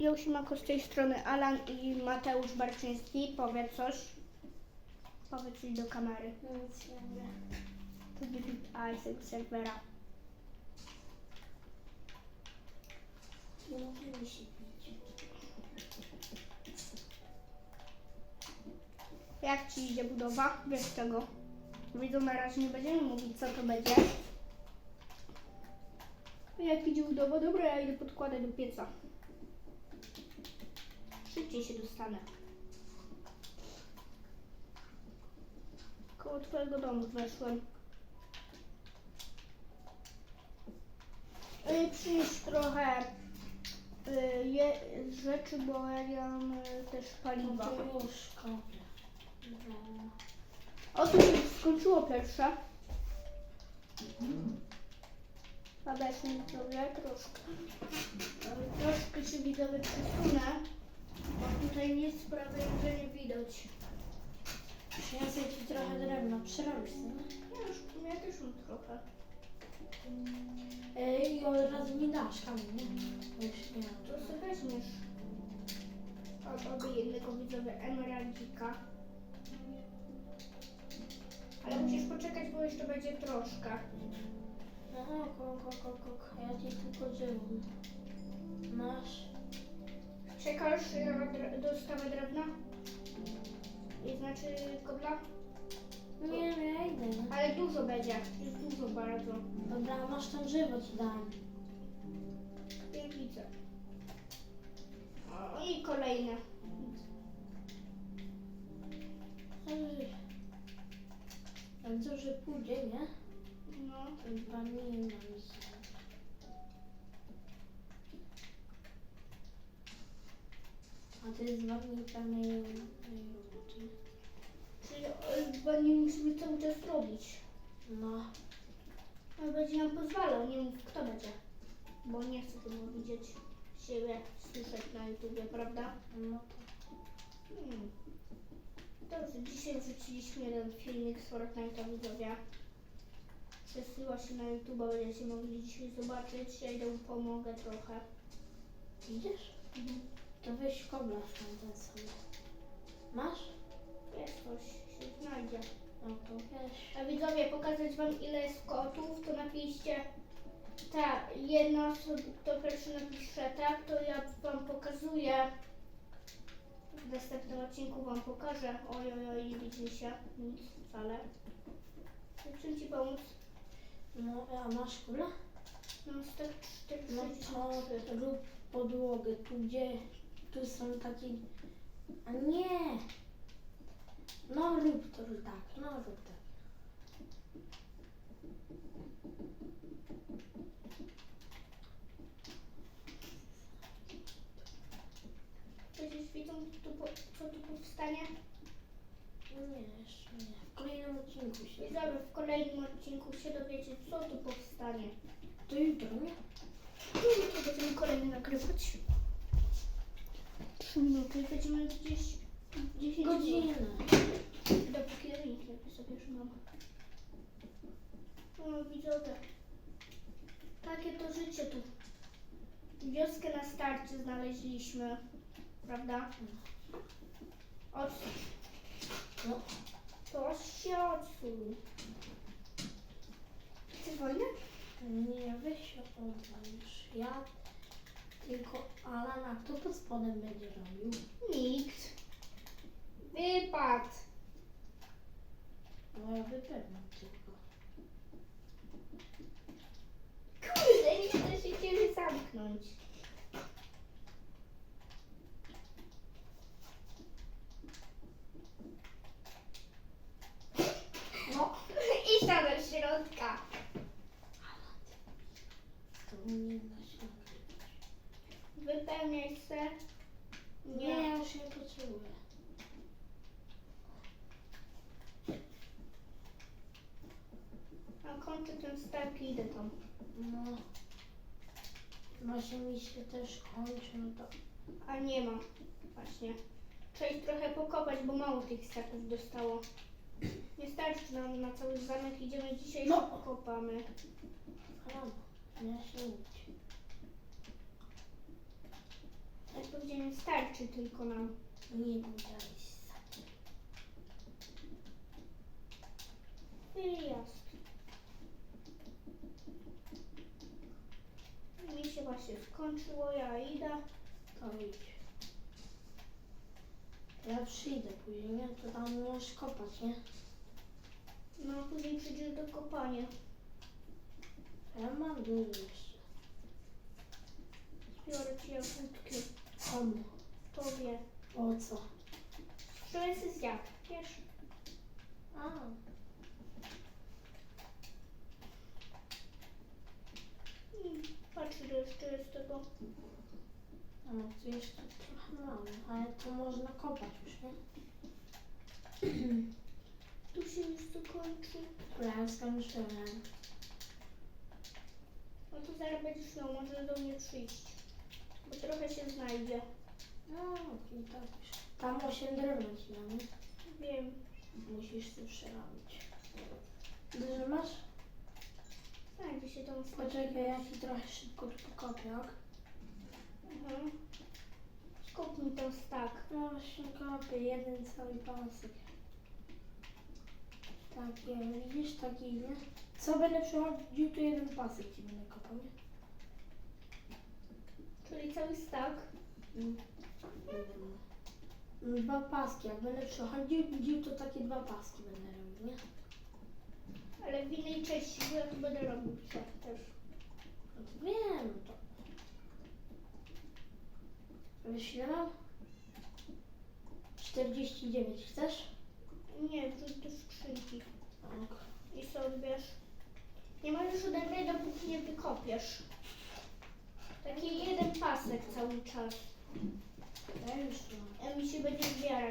Josimako z tej strony Alan i Mateusz Barczyński. Powiedz coś. Powiedz coś do kamery. Nic nie mówię. To delete Isaac serwera. Nie możemy się bić. Jak ci idzie budowa? Wiesz czego? Widzą na razie nie będziemy mówić co to będzie. Jak idzie budowa? Dobra, ja idę podkładać do pieca. Szybciej się dostanę. Koło twojego domu weszłem. Yy, Przynieś trochę yy, je, rzeczy, bo ja nie mam yy, też No paliwa. to już kopię. Dobra. O, tu się skończyło pierwsze. A weźmy sobie troszkę. Troszkę się widzowie przesunę, bo tutaj nic prawie że nie widać. Przyniosę ci trochę drewna. Przerobisz sobie. Ja już, ja też mam trochę. Ej, i od razu mi dasz kamień, nie? Bo Już nie mam. To sobie weźmiesz. Od obie jednego widzowie emeraldzika. Ale musisz poczekać, bo jeszcze będzie troszkę. Aha, kok, kok, kok, ja ci tylko dzieło. Masz? Czekasz na dre- dostawę drewna? I znaczy kobla? Nie, no ja idę. no. Ale dużo będzie, jest dużo bardzo. Dobra, masz tam żywo ci dam. Widzę. O, i kolejne. Ej. Jak dobrze pójdzie, nie? No, To dwa minut. To pełnej roboty. czyli nie musimy cały czas robić. No. On będzie nam pozwalał, nie mów kto będzie. Bo nie chcę tego widzieć siebie, słyszeć na YouTubie, prawda? No Hmm. Dobrze, dzisiaj wrzuciliśmy jeden filmik z Fortnite'a widzowie. Przesyła się na YouTube, będziecie mogli dzisiaj zobaczyć. Ja idę pomogę trochę. to idziesz? To weź kobla ten sobie. Masz? Jest coś, się znajdzie. No to weź. A widzowie, pokazać wam ile jest kotów, to napiszcie tak, jedna osoba, kto pierwszy napisze tak, to ja wam pokazuję. W następnym odcinku wam pokażę. Oj, oj, oj, nie widzi się nic wcale. Czym ci pomóc? No, a masz kobla? No, z tak No 463. to rób podłogę, tu gdzie, tu są takie, a nie, no rób to tak, no rób tak. Będziesz widzą, tu po, co tu powstanie? Nie, jeszcze nie, w kolejnym odcinku się, Widzowie, w kolejnym odcinku się dowiecie, co tu powstanie. to jutro, nie? No to będziemy kolejny nagrywać. 3 minuty, będziemy gdzieś 10 Godzinę. Dopóki nie sobie mam. O, widzowie. Takie to życie tu. Wioskę na starcie znaleźliśmy. Prawda? Odsuń. No, To się odsuń. Chcesz wojnę? nie, weź się odwalisz, ja, tylko Alana, kto pod spodem będzie robił? Nikt. Wypad. No ja wypewniam tylko. Kurde, nie chcę się ciebie zamknąć. No, Idź tam do środka. to nie da się nagrywać. Wypełniaj se. Nie, ja już nie potrzebuję. A kończę ten step i idę tam. No. Właśnie mi się też kończy, no to A nie ma. Właśnie. Trzeba ich trochę pokopać, bo mało tych stepów dostało. Nie starczy nam na cały zamek. Idziemy dzisiaj No. no. pokopamy. Halo, nie się mówić. nie starczy tylko nam. Nie widziałeś. Wyjazd. Mi się właśnie skończyło, ja idę. To idź. Ja przyjdę później, nie? To tam możesz kopać, nie? No później przyjdziesz do kopania. Ja mam dużo jeszcze. Biorę ci jagódki. Komu? Tobie. Po co? Wczoraj się zjadł, wiesz? A, Mm, Patrz, ile jeszcze jest tego. a tu jeszcze trochę mamy, ale to można kopać już, nie? Tu się już zakończy. Dobra, ja skończyłem. No to zaraz będziesz miał, może do mnie przyjść. Bo trochę się znajdzie. No, i tak już. Tam 8 drewna ci? Wiem. Musisz to przerobić. Dużo masz? Znajdzie się tam Poczekaj, ja ci trochę szybko tu pokopię, ok? Mhm. Skop mi ten stak. No właśnie kopię, jeden cały pasek. Takie, widzisz, taki, nie? Co będę przechodził, to jeden pasek ci będę kopał, nie? Czyli cały stak. Mm. Dwa paski, jak będę przechodził, to takie dwa paski będę robił, nie? Ale w innej części, bo ja tu będę robił psa też. No to wiem, to. Wiesz ile mam? 49, chcesz? Nie, wrzuć do skrzynki i sobie odbierz. Nie możesz ode mnie, dopóki nie wykopiesz. Taki jeden pasek cały czas. Ja już mam. A mi się będzie zbierać.